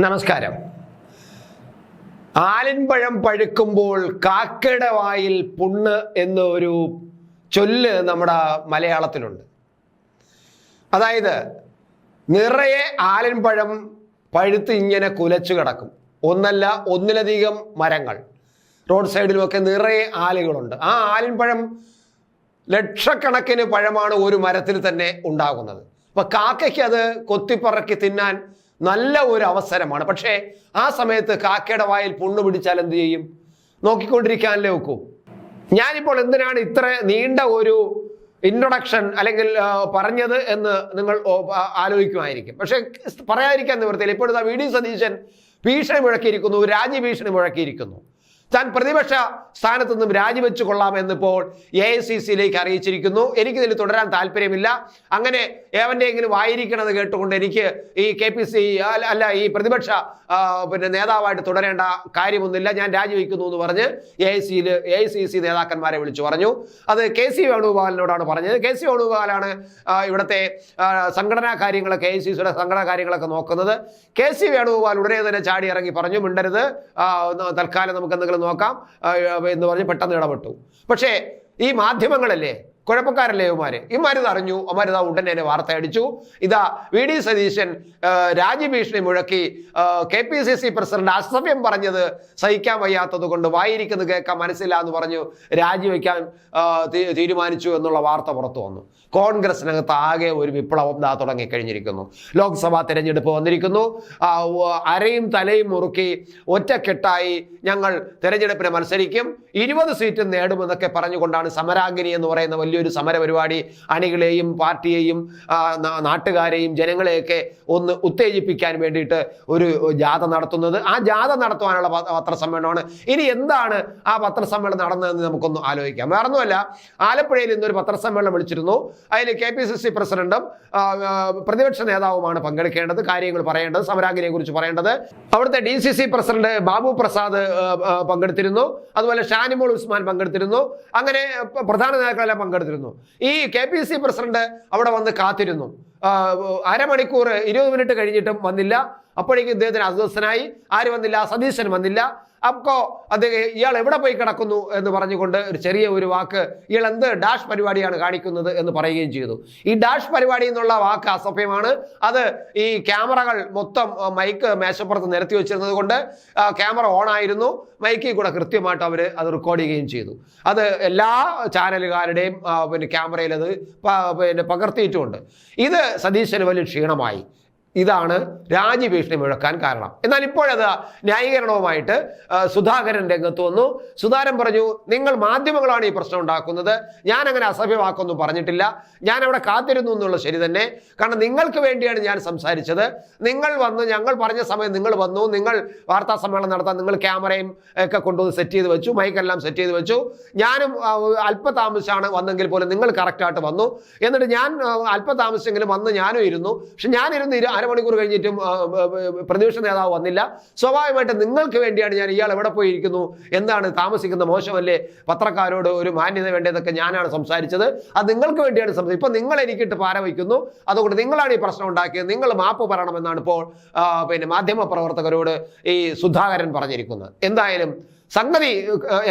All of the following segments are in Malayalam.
നമസ്കാരം. ആലിൻപഴം പഴുക്കുമ്പോൾ കാക്കയുടെ വായിൽ പുണ്ണ് എന്നൊരു ചൊല്ല് നമ്മുടെ മലയാളത്തിലുണ്ട്. അതായത് നിറയെ ആലിൻപഴം പഴുത്ത് ഇങ്ങനെ കുലച്ചു കിടക്കും. ഒന്നല്ല ഒന്നിലധികം മരങ്ങൾ. റോഡ് സൈഡിലുമൊക്കെ നിറയെ ആലുകളുണ്ട്. ആ ആലിൻപഴം ലക്ഷക്കണക്കിന് പഴമാണ് ഒരു മരത്തിൽ തന്നെ ഉണ്ടാകുന്നത്. അപ്പൊ കാക്കയ്ക്ക് അത് കൊത്തിപ്പറക്കി തിന്നാൻ നല്ല ഒരു അവസരമാണ്. പക്ഷേ ആ സമയത്ത് കാക്കയുടെ വായിൽ പുണ്ണു പിടിച്ചാൽ എന്ത് ചെയ്യും? നോക്കിക്കൊണ്ടിരിക്കാനല്ലേ നോക്കൂ ഞാനിപ്പോൾ എന്തിനാണ് ഇത്ര നീണ്ട ഒരു ഇൻട്രൊഡക്ഷൻ അല്ലെങ്കിൽ പറഞ്ഞത് എന്ന് നിങ്ങൾ ആലോചിക്കുമായിരിക്കും. പക്ഷേ പറയാതിരിക്കാൻ നിവൃത്തിയില്ല. ഇപ്പോഴത്തെ വി ഡി സതീശൻ ഭീഷണി മുഴക്കിയിരിക്കുന്നു രാജ്യഭീഷണി മുഴക്കിയിരിക്കുന്നു. താൻ പ്രതിപക്ഷ സ്ഥാനത്ത് നിന്നും രാജിവെച്ചു കൊള്ളാമെന്നിപ്പോൾ എ ഐ സി സിയിലേക്ക് അറിയിച്ചിരിക്കുന്നു. എനിക്കിതിൽ തുടരാൻ താല്പര്യമില്ല. അങ്ങനെ ഏവന്റെയെങ്കിലും വായിരിക്കണത് കേട്ടുകൊണ്ട് എനിക്ക് ഈ കെ പി സി അല്ല ഈ പ്രതിപക്ഷ പിന്നെ നേതാവായിട്ട് തുടരേണ്ട കാര്യമൊന്നുമില്ല. ഞാൻ രാജിവെക്കുന്നു എന്ന് പറഞ്ഞ് എ ഐ സിയിൽ എ ഐ സി സി നേതാക്കന്മാരെ വിളിച്ചു പറഞ്ഞു. അത് കെ സി വേണുഗോപാലിനോടാണ് പറഞ്ഞത്. കെ സി വേണുഗോപാലാണ് ഇവിടുത്തെ സംഘടനാ കാര്യങ്ങളൊക്കെ എ ഐ സി സിയുടെ സംഘടനാ കാര്യങ്ങളൊക്കെ നോക്കുന്നത്. കെ സി വേണുഗോപാൽ ഉടനെ തന്നെ ചാടി ഇറങ്ങി പറഞ്ഞു മിണ്ടരുത്. തൽക്കാലം നമുക്ക് എന്തെങ്കിലും നോക്കാം. എന്ന് പറഞ്ഞ് പെട്ടെന്ന് ഇടപെട്ടു. പക്ഷേ ഈ മാധ്യമങ്ങളല്ലേ? കുഴപ്പക്കാരല്ലേ ഇവമാര് ഇമാരിത് അറിഞ്ഞു. അമാരിതാ ഉടനെ തന്നെ വാർത്ത അടിച്ചു ഇതാ വി ഡി സതീശൻ രാജ്യഭീഷണി മുഴക്കി K P C C president അസഭ്യം പറഞ്ഞത് സഹിക്കാൻ വയ്യാത്തത് കൊണ്ട് വായിരിക്കുന്നത് കേൾക്കാൻ മനസ്സില്ല എന്ന് പറഞ്ഞു രാജിവെക്കാൻ തീരുമാനിച്ചു എന്നുള്ള വാർത്ത പുറത്തു വന്നു. കോൺഗ്രസിനകത്ത് ആകെ ഒരു വിപ്ലവം ദാ തുടങ്ങിക്കഴിഞ്ഞിരിക്കുന്നു. ലോക്സഭാ തെരഞ്ഞെടുപ്പ് വന്നിരിക്കുന്നു. അരയും തലയും മുറുക്കി ഒറ്റക്കെട്ടായി ഞങ്ങൾ തെരഞ്ഞെടുപ്പിന് മത്സരിക്കും. ഇരുപത് സീറ്റ് നേടുമെന്നൊക്കെ പറഞ്ഞുകൊണ്ടാണ് സമരാഗ്നി എന്ന് പറയുന്ന വലിയൊരു സമരപരിപാടി അണികളെയും പാർട്ടിയെയും നാട്ടുകാരെയും ജനങ്ങളെയൊക്കെ ഒന്ന് ഉത്തേജിപ്പിക്കാൻ വേണ്ടിയിട്ട് ഒരു ജാഥ നടത്തുന്നത്. ആ ജാഥ നടത്തുവാനുള്ള പത്രസമ്മേളനമാണ്. ഇനി എന്താണ് ആ പത്രസമ്മേളനം നടന്നതെന്ന് നമുക്കൊന്ന് ആലോചിക്കാം. വേറെ ഒന്നുമല്ല. ആലപ്പുഴയിൽ ഇന്നൊരു പത്രസമ്മേളനം വിളിച്ചിരുന്നു. അതിൽ കെ പി സി സി പ്രസിഡന്റും പ്രതിപക്ഷ നേതാവുമാണ് പങ്കെടുക്കേണ്ടത്. കാര്യങ്ങൾ പറയേണ്ടത് സമരാഗ്നിയെ കുറിച്ച് പറയേണ്ടത്. അവിടുത്തെ D C C president Babu Prasad പങ്കെടുത്തിരുന്നു. അതുപോലെ ഷാനിമോൾ ഉസ്മാൻ പങ്കെടുത്തിരുന്നു. അങ്ങനെ പ്രധാന നേതാക്കളെല്ലാം പങ്കെടുത്തിരുന്നു ഈ കെ പി സി പ്രസിഡന്റ് അവിടെ വന്ന് കാത്തിരുന്നു. അരമണിക്കൂർ ഇരുപത് മിനിറ്റ് കഴിഞ്ഞിട്ടും വന്നില്ല. അപ്പോഴേക്കും ഇദ്ദേഹത്തിന് അസ്വസ്ഥനായി. ആര് വന്നില്ല? സതീശൻ വന്നില്ല. അപ്പോ അദ്ദേഹം ഇയാൾ എവിടെ പോയി കിടക്കുന്നു എന്ന് പറഞ്ഞുകൊണ്ട് ഒരു ചെറിയ ഒരു വാക്ക് ഇയാൾ എന്ത് ഡാഷ് പരിപാടിയാണ് കാണിക്കുന്നത് എന്ന് പറയുകയും ചെയ്തു. ഈ ഡാഷ് പരിപാടി എന്നുള്ള വാക്ക് അസഭ്യമാണ്. അത് ഈ ക്യാമറകൾ മൊത്തം മൈക്ക് മേശപ്പുറത്ത് നിരത്തി വെച്ചിരുന്നത് കൊണ്ട് ക്യാമറ ഓൺ ആയിരുന്നു. മൈക്കിൽ കൂടെ കൃത്യമായിട്ട് അവർ അത് റെക്കോർഡ് ചെയ്യുകയും ചെയ്തു. അത് എല്ലാ ചാനലുകാരുടെയും പിന്നെ ക്യാമറയിൽ അത് പിന്നെ പകർത്തിയിട്ടുമുണ്ട്. ഇത് സതീശന് വലിയ ക്ഷീണമായി. ഇതാണ് രാജ്യഭീഷണി മുഴക്കാൻ കാരണം. എന്നാൽ ഇപ്പോഴത് ന്യായീകരണവുമായിട്ട് സുധാകരൻ രംഗത്ത് വന്നു. സുധാകരൻ പറഞ്ഞു നിങ്ങൾ മാധ്യമങ്ങളാണ് ഈ പ്രശ്നം ഉണ്ടാക്കുന്നത്. ഞാൻ അങ്ങനെ അസഭ്യമാക്കൊന്നും പറഞ്ഞിട്ടില്ല. ഞാൻ അവിടെ കാത്തിരുന്നു എന്നുള്ളത് ശരി തന്നെ. കാരണം നിങ്ങൾക്ക് വേണ്ടിയാണ് ഞാൻ സംസാരിച്ചത്. നിങ്ങൾ വന്ന് ഞങ്ങൾ പറഞ്ഞ സമയം നിങ്ങൾ വന്നു. നിങ്ങൾ വാർത്താ സമ്മേളനം നടത്താൻ നിങ്ങൾ ക്യാമറയും ഒക്കെ കൊണ്ടുവന്ന് സെറ്റ് ചെയ്ത് വെച്ചു. മൈക്കെല്ലാം സെറ്റ് ചെയ്ത് വെച്ചു. ഞാനും അല്പ അല്പതാമസിച്ചാണ് വന്നെങ്കിൽ പോലും നിങ്ങൾ കറക്റ്റായിട്ട് വന്നു. എന്നിട്ട് ഞാൻ അല്പ അല്പതാമസിച്ചെങ്കിലും വന്ന് ഞാനും ഇരുന്നു. പക്ഷെ ഞാനിരുന്ന് ഇരു അരമണിക്കൂർ കഴിഞ്ഞിട്ടും പ്രതിപക്ഷ നേതാവ് വന്നില്ല. സ്വാഭാവികമായിട്ട് നിങ്ങൾക്ക് വേണ്ടിയാണ് ഞാൻ ഇയാൾ എവിടെ പോയിരിക്കുന്നു എന്താണ് താമസിക്കുന്ന മോശമല്ലേ? പത്രക്കാരോട് ഒരു മാന്യത വേണ്ടതൊക്കെ ഞാനാണ് സംസാരിച്ചത്. അത് നിങ്ങൾക്ക് വേണ്ടിയാണ് സംസാരിച്ചത്. ഇപ്പൊ നിങ്ങൾ എനിക്കിട്ട് പാര വയ്ക്കുന്നു. അതുകൊണ്ട് നിങ്ങളാണ് ഈ പ്രശ്നം ഉണ്ടാക്കിയത്. നിങ്ങൾ മാപ്പ് പറയണമെന്നാണ് ഇപ്പോൾ പിന്നെ മാധ്യമ പ്രവർത്തകരോട് ഈ സുധാകരൻ പറഞ്ഞിരിക്കുന്നത്. എന്തായാലും സംഗതി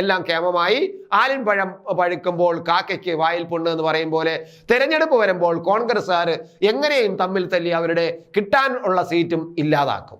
എല്ലാം കേമമായി ആലിൻപഴം പഴുക്കുമ്പോൾ കാക്കയ്ക്ക് വായിൽ പുണ്ണ് എന്ന് പറയും പോലെ തെരഞ്ഞെടുപ്പ് വരുമ്പോൾ കോൺഗ്രസ്സുകാർ എങ്ങനെയും തമ്മിൽ തല്ലി അവരുടെ കിട്ടാൻ ഉള്ള സീറ്റും ഇല്ലാതാക്കും.